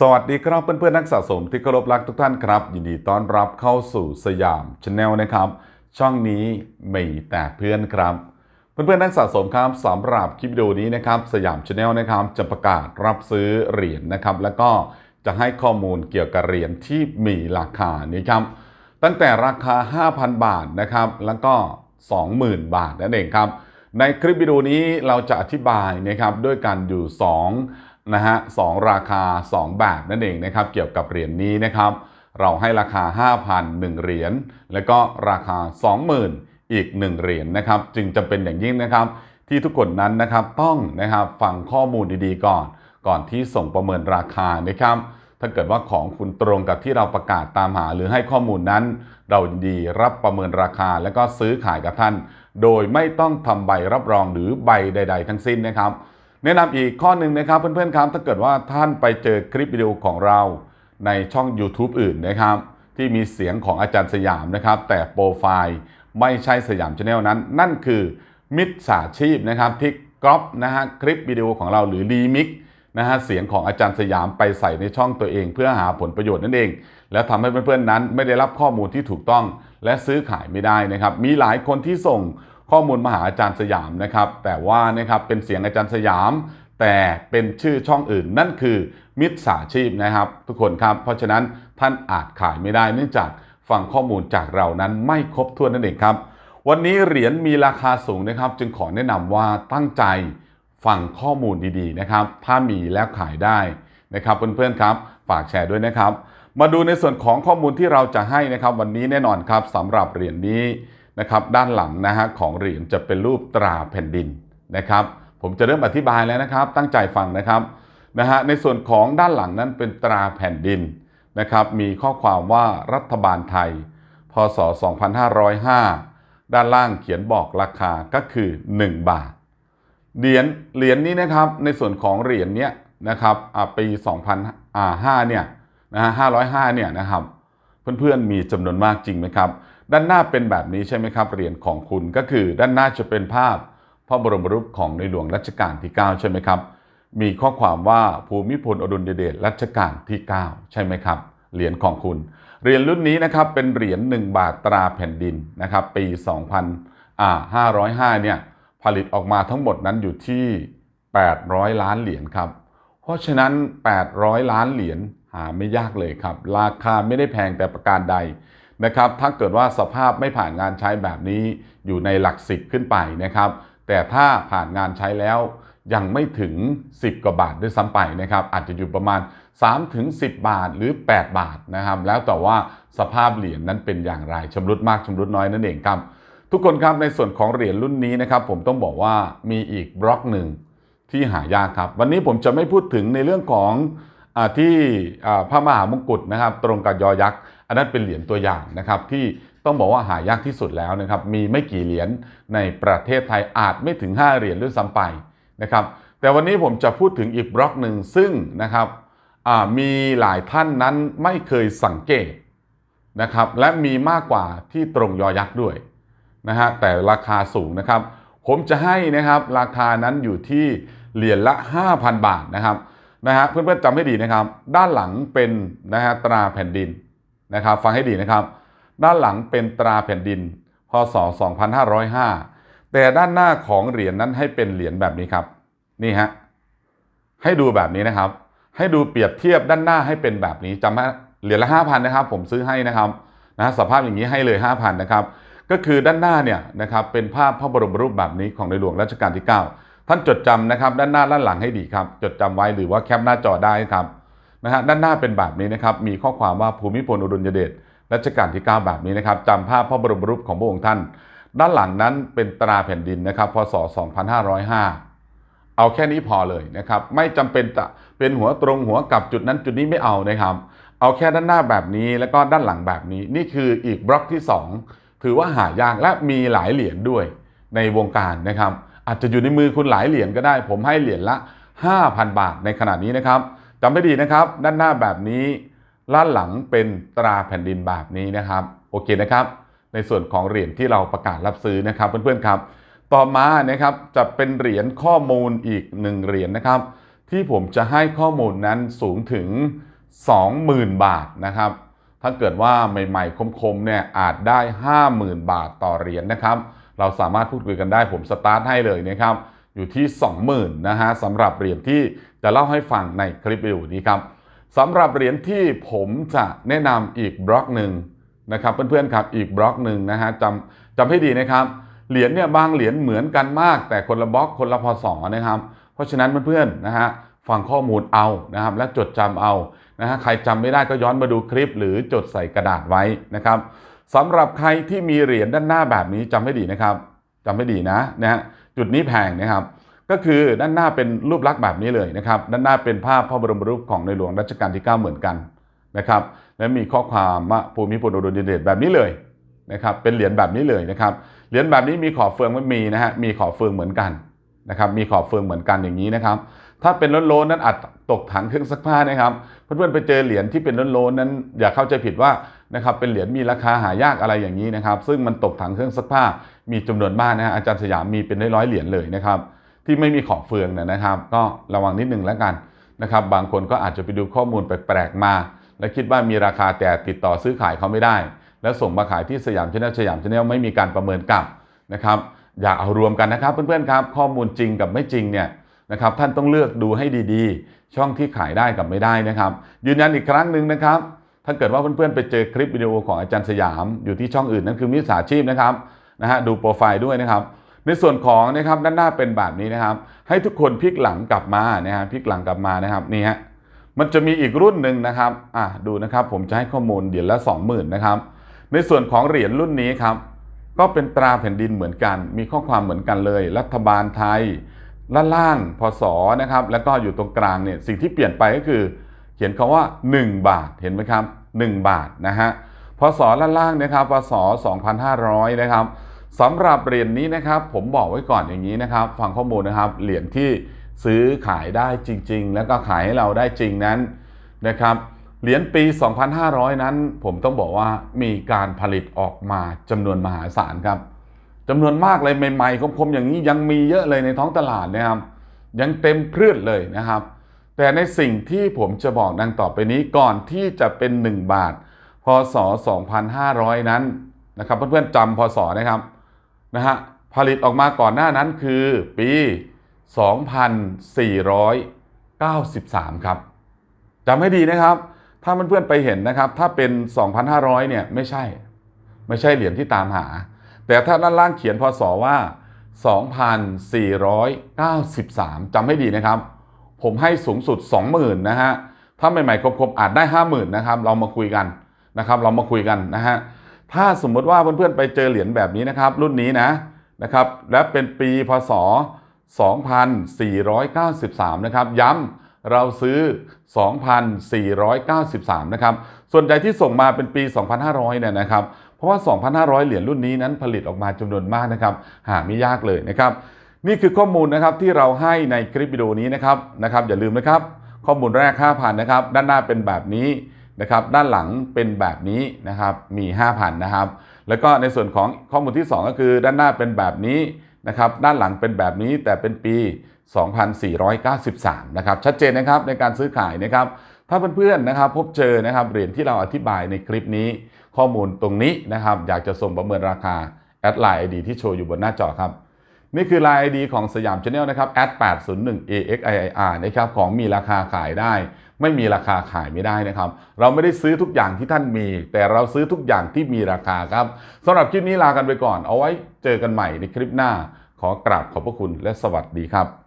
สวัสดีครับเพื่อนๆนักสะสมที่เคารพรักทุกท่านครับ ยินดีต้อนรับเข้าสู่สยามชาแนลนะครับ ช่องนี้มีแต่เพื่อนครับ เพื่อนๆนักสะสมครับสำหรับคลิปวิดีโอนี้นะครับ สยามชาแนลนะครับจะประกาศรับซื้อเหรียญนะครับ แล้วก็จะให้ข้อมูลเกี่ยวกับเหรียญที่มีราคานี้ครับตั้งแต่ราคา 5,000 บาทนะครับ แล้วก็ 20,000 บาทนั่นเองครับในคลิปวิดีโอนี้เราจะอธิบายนะครับด้วยกันอยู่ 2 นะฮะสองราคา 2 แบบนั่นเองนะครับเกี่ยวกับเหรียญนี้นะครับ เราให้ราคา 5,001เหรียญแล้วก็ราคา 20,000 อีก 1 เหรียญนะครับ จึงจำเป็นอย่างยิ่งนะครับ ที่ทุกคนนั้นนะครับต้องนะครับฟังข้อมูลดีๆก่อน ก่อนที่ส่งประเมินราคานะครับถ้าเกิดว่าของคุณตรงกับที่เราประกาศตามหาหรือให้ข้อมูลนั้น เราดีรับประเมินราคาแล้วก็ซื้อขายกับท่าน โดยไม่ต้องทำใบรับรองหรือใบใด ๆ ทั้งสิ้นนะครับ แนะนำอีกข้อหนึ่งนะครับเพื่อนๆครับถ้าเกิดว่าท่านไปเจอคลิปวิดีโอของเราในช่อง YouTube อื่นนะครับที่มีเสียงของอาจารย์สยามนะครับ แต่โปรไฟล์ไม่ใช่สยามชาแนลนั้น นั่นคือมิจฉาชีพนะครับที่ก๊อปนะฮะคลิปวิดีโอของเราหรือรีมิกนะฮะเสียงของอาจารย์สยามไปใส่ในช่องตัวเอง เพื่อหาผลประโยชน์นั่นเอง แล้วทำให้เพื่อนๆนั้นไม่ได้รับข้อมูลที่ถูกต้อง และซื้อขายไม่ได้นะครับ มีหลายคนที่ส่ง ข้อมูลมหาอาจารย์สยามนะครับ แต่ว่านะครับเป็นเสียงอาจารย์สยาม แต่เป็นชื่อช่องอื่นนั่นคือมิจฉาชีพนะครับ ทุกคนครับเพราะฉะนั้นท่านอาจขายไม่ได้เนื่องจากฟังข้อมูลจากเรานั้นไม่ครบถ้วนนั่นเองครับ วันนี้เหรียญมีราคาสูงนะครับ จึงขอแนะนำว่าตั้งใจฟังข้อมูลดีๆนะครับ ถ้ามีแล้วขายได้นะครับเพื่อนๆครับ ฝากแชร์ด้วยนะครับ มาดูในส่วนของข้อมูลที่เราจะให้นะครับ วันนี้แน่นอนครับสำหรับเหรียญนี้ นะครับด้านหลังนะฮะของเหรียญจะเป็นรูปตราแผ่นดินนะครับผมจะเริ่มอธิบายแล้วนะครับ ตั้งใจฟังนะครับนะฮะในส่วนของด้านหลังนั้นเป็นตราแผ่นดินนะครับมีข้อความว่ารัฐบาลไทย พศ 2505 ด้านล่างเขียนบอกราคาก็คือ 1 บาท เหรียญเหรียญนี้นะครับในส่วนของเหรียญเนี้ยนะครับอ่าปี2005เนี่ยนะฮะ505เนี่ยนะครับเพื่อนๆมีจำนวนมากจริงไหมครับ ด้านหน้าเป็นแบบนี้ใช่ไหมครับเหรียญของคุณก็คือด้านหน้าจะเป็นภาพพระบรมรูปของในหลวงรัชกาลที่ 9 ใช่ไหมครับ มีข้อความว่าภูมิพลอดุลยเดชรัชกาลที่ 9 ใช่ไหมครับ เหรียญของคุณ เหรียญรุ่นนี้นะครับเป็นเหรียญ1บาทตราแผ่นดินนะครับปี 2505 เนี่ยผลิตออกมาทั้งหมดนั้นอยู่ที่ 800 ล้านเหรียญครับ เพราะฉะนั้น 800 ล้านเหรียญหาไม่ยากเลยครับ ราคาไม่ได้แพงแต่ประการใด นะครับถ้าเกิดว่าสภาพไม่ผ่านงานใช้แบบนี้อยู่ในหลักสิบขึ้นไปนะครับ แต่ถ้าผ่านงานใช้แล้วยังไม่ถึง 10 กว่าบาทด้วยซ้ำไปนะครับ อาจจะอยู่ประมาณ 3 ถึง 10 บาทหรือ 8 บาทนะครับ แล้วแต่ว่าสภาพเหรียญนั้นเป็นอย่างไรชำรุดมากชำรุดน้อยนั่นเองครับ ทุกคนครับในส่วนของเหรียญรุ่นนี้นะครับ ผมต้องบอกว่ามีอีกบล็อกหนึ่งที่หายากครับ วันนี้ผมจะไม่พูดถึงในเรื่องของอที่พระมหามงกุฎนะครับ ตรงกับยอยักษ์ อันนั้นเป็นเหรียญตัวอย่างนะครับที่ต้องบอกว่าหายากที่สุดแล้วนะครับมีไม่กี่เหรียญในประเทศไทยอาจไม่ถึง 5 เหรียญด้วยซ้ำไปนะครับแต่วันนี้ผมจะพูดถึงอีกบล็อกหนึ่งซึ่งนะครับมีหลายท่านนั้นไม่เคยสังเกตนะครับและมีมากกว่าที่ตรงยอยักษ์ด้วยนะฮะแต่ราคาสูงนะครับ ผมจะให้นะครับราคานั้นอยู่ที่เหรียญละ 5,000 บาทนะครับนะฮะเพื่อนๆจำให้ดีนะครับ ด้านหลังเป็นนะฮะตราแผ่นดิน นะครับฟังให้ดีนะครับ ด้านหลังเป็นตราแผ่นดิน พศ 2505 แต่ด้านหน้าของเหรียญนั้นให้เป็นเหรียญแบบนี้ครับนี่ฮะให้ดูแบบนี้นะครับ ให้ดูเปรียบเทียบด้านหน้าให้เป็นแบบนี้จำให้เหรียญละ 5,000นะครับ ผมซื้อให้นะครับนะสภาพอย่างนี้ให้เลย 5,000นะครับก็คือด้านหน้าเนี่ยนะครับเป็นภาพพระบรมรูปแบบนี้ของในหลวงรัชกาลที่ 9 ท่านจดจำนะครับ ด้านหน้าด้านหลังให้ดีครับ จดจำไว้หรือว่าแคปหน้าจอได้ครับ นะฮะด้านหน้าเป็นแบบนี้นะครับมีข้อความว่าภูมิพลอดุลยเดชรัชกาลที่ 9 แบบนี้นะครับจำภาพพระบรมรูปของพระองค์ท่าน ด้านหลังนั้นเป็นตราแผ่นดินนะครับพศ 2505 เอาแค่นี้พอเลยนะครับไม่จำเป็นจะเป็นหัวตรงหัวกลับจุดนั้นจุดนี้ไม่เอานะครับเอาแค่ด้านหน้าแบบนี้แล้วก็ด้านหลังแบบนี้ นี่คืออีกบล็อกที่ 2 ถือว่าหายากและมีหลายเหรียญด้วยในวงการนะครับอาจจะอยู่ในมือคุณหลายเหรียญก็ได้ ผมให้เหรียญละ 5,000 บาทในขณะนี้นะครับ จำไม่ดีนะครับ ด้านหน้าแบบนี้ด้านหลังเป็นตราแผ่นดินแบบนี้นะครับโอเคนะครับ ในส่วนของเหรียญที่เราประกาศรับซื้อนะครับ เพื่อนๆครับ ต่อมานะครับจะเป็นเหรียญข้อมูลอีกหนึ่งเหรียญนะครับทที่ผมจะให้ข้อมูลนั้นสูงถึง 20,000 บาทนะครับ ถ้าเกิดว่าใหม่ๆคมๆเนี่ยอาจได้ 50,000 บาทต่อเหรียญนะครับ เราสามารถพูดคุยกันได้ผมสตาร์ทให้เลยนะครับอยู่ที่ 20,000นะฮะสำหรับเหรียญที่ จะเล่าให้ฟังในคลิปวิดีโอนี้ครับสำหรับเหรียญที่ผมจะแนะนำอีกบล็อกหนึ่งนะครับเพื่อนๆครับอีกบล็อกหนึ่งนะฮะจำจำให้ดีนะครับเหรียญเนี่ยบางเหรียญเหมือนกันมาก แต่คนละบล็อกคนละพศนะครับ เพราะฉะนั้นเพื่อนๆนะฮะฟังข้อมูลเอานะครับ และจดจำเอานะฮะใครจำไม่ได้ก็ย้อนมาดูคลิป หรือจดใส่กระดาษไว้นะครับสำหรับใครที่มีเหรียญด้านหน้าแบบนี้จำให้ดีนะครับจำให้ดีนะนะฮะจุดนี้แพงนะครับ ก็คือด้านหน้าเป็นรูปลักษณ์แบบนี้เลยนะครับ ด้านหน้าเป็นภาพพระบรมรูปของในหลวงรัชกาลที่ 9 เหมือนกันนะครับ และมีข้อความว่าภูมิพลอดุลยเดชแบบนี้เลยนะครับ เป็นเหรียญแบบนี้เลยนะครับ เหรียญแบบนี้มีขอบเฟืองไม่มีนะฮะ มีขอบเฟืองเหมือนกันนะครับ มีขอบเฟืองเหมือนกันอย่างนี้นะครับ ถ้าเป็นล้นๆนั้นอาจตกถังเครื่องซักผ้านะครับ เพื่อนๆไปเจอเหรียญที่เป็นล้นๆนั้น อย่าเข้าใจผิดว่านะครับเป็นเหรียญมีราคาหายากอะไรอย่างนี้นะครับ ซึ่งมันตกถังเครื่องซักผ้ามีจำนวนมากนะฮะอาจารย์สยามมีเป็นร้อยๆเหรียญเลยนะครับ ที่ไม่มีขอบเฟืองเนี่ยนะครับ ก็ระวังนิดนึงแล้วกันนะครับ บางคนก็อาจจะไปดูข้อมูลแปลกๆมา และคิดว่ามีราคาแต่ติดต่อซื้อขายเขาไม่ได้ แล้วส่งมาขายที่สยามชาแนลสยามชาแนลไม่มีการประเมินกลับนะครับ อย่าเอารวมกันนะครับเพื่อนๆครับ ข้อมูลจริงกับไม่จริงเนี่ยนะครับท่านต้องเลือกดูให้ดีๆ ช่องที่ขายได้กับไม่ได้นะครับ ยืนยันอีกครั้งหนึ่งนะครับ ถ้าเกิดว่าเพื่อนๆไปเจอคลิปวิดีโอของอาจารย์สยาม อยู่ที่ช่องอื่นนั่นคือมิจฉาชีพนะครับนะฮะดูโปรไฟล์ด้วยนะครับ ในส่วนของนะครับด้านหน้าเป็นแบบนี้นะครับ ให้ทุกคนพลิกหลังกลับมานะฮะพลิกหลังกลับมานะครับนี่ฮะมันจะมีอีกรุ่นหนึ่งนะครับอะดูนะครับผมจะให้ข้อมูลเหรียญละ 20,000นะครับในส่วนของเหรียญรุ่นนี้ครับก็เป็นตราแผ่นดินเหมือนกัน มีข้อความเหมือนกันเลย รัฐบาลไทยล่างล่างพศนะครับ แล้วก็อยู่ตรงกลางเนี่ยสิ่งที่เปลี่ยนไปก็คือ เขียนคาว่า 1 บาทเห็นไหมครับ 1 บาทนะฮะพศล่างล่างนะครับพศ 2500 นะครับ สำหรับเหรียญนี้นะครับ ผมบอกไว้ก่อนอย่างนี้นะครับ ฟังข้อมูลนะครับเหรียญที่ซื้อขายได้จริง ๆ แล้วก็ขายให้เราได้จริงนั้นนะครับเหรียญปี 2500 นั้น ผมต้องบอกว่ามีการผลิตออกมาจำนวนมหาศาลครับจำนวนมากเลยใหม่ๆคมๆอย่างนี้ยังมีเยอะเลยในท้องตลาดนะครับ ยังเต็มพืชเลยนะครับ แต่ในสิ่งที่ผมจะบอกดังต่อไปนี้ก่อนที่จะเป็น 1 บาท พศ 2500 นั้นนะครับเพื่อนๆจำพศนะครับ นะฮะผลิตออกมาก่อนหน้านั้นคือปี 2493 ครับจำให้ดีนะครับ ถ้าเพื่อนๆไปเห็นนะครับ ถ้าเป็น 2,500 เนี่ยไม่ใช่ ไม่ใช่เหรียญที่ตามหา แต่ถ้าด้านล่างเขียนพศว่า 2,493 จำให้ดีนะครับ ผมให้สูงสุด 20,000 นะฮะ ถ้าใหม่ๆคมๆอาจได้ 50,000 นะครับ เรามาคุยกันนะครับ เรามาคุยกันนะฮะ ถ้าสมมติว่าเพื่อนๆไปเจอเหรียญแบบนี้นะครับ รุ่นนี้นะนะครับและเป็นปีพศ 2493 นะครับ ย้ำเราซื้อ 2,493 นะครับ ส่วนใหญ่ที่ส่งมาเป็นปี 2,500 เนี่ยนะครับ เพราะว่า 2,500 เหรียญรุ่นนี้นั้นผลิตออกมาจำนวนมากนะครับ หาไม่ยากเลยนะครับ นี่คือข้อมูลนะครับที่เราให้ในคลิปวิดีโอนี้นะครับนะครับ อย่าลืมนะครับ ข้อมูลแรก 5,000 นะครับ ด้านหน้าเป็นแบบนี้ นะครับด้านหลังเป็นแบบนี้นะครับมี 5,000นะครับแล้วก็ในส่วนของข้อมูลที่ 2 ก็คือด้านหน้าเป็นแบบนี้นะครับด้านหลังเป็นแบบนี้แต่เป็นปี 2493นะครับชัดเจนนะครับในการซื้อขายนะครับถ้าเพื่อนๆนะครับพบเจอนะครับเหรียญที่เราอธิบายในคลิปนี้ ข้อมูลตรงนี้นะครับอยากจะส่งประเมินราคาแอดไลน์ ID ที่โชว์อยู่บนหน้าจอครับ นี่คือ Line ID ของสยามชาแนลนะครับ @801 AXIIR นะครับของมีราคาขายได้ ไม่มีราคาขายไม่ได้นะครับ เราไม่ได้ซื้อทุกอย่างที่ท่านมี แต่เราซื้อทุกอย่างที่มีราคาครับสำหรับคลิปนี้ลากันไปก่อน เอาไว้เจอกันใหม่ในคลิปหน้า ขอกราบขอบพระคุณและสวัสดีครับ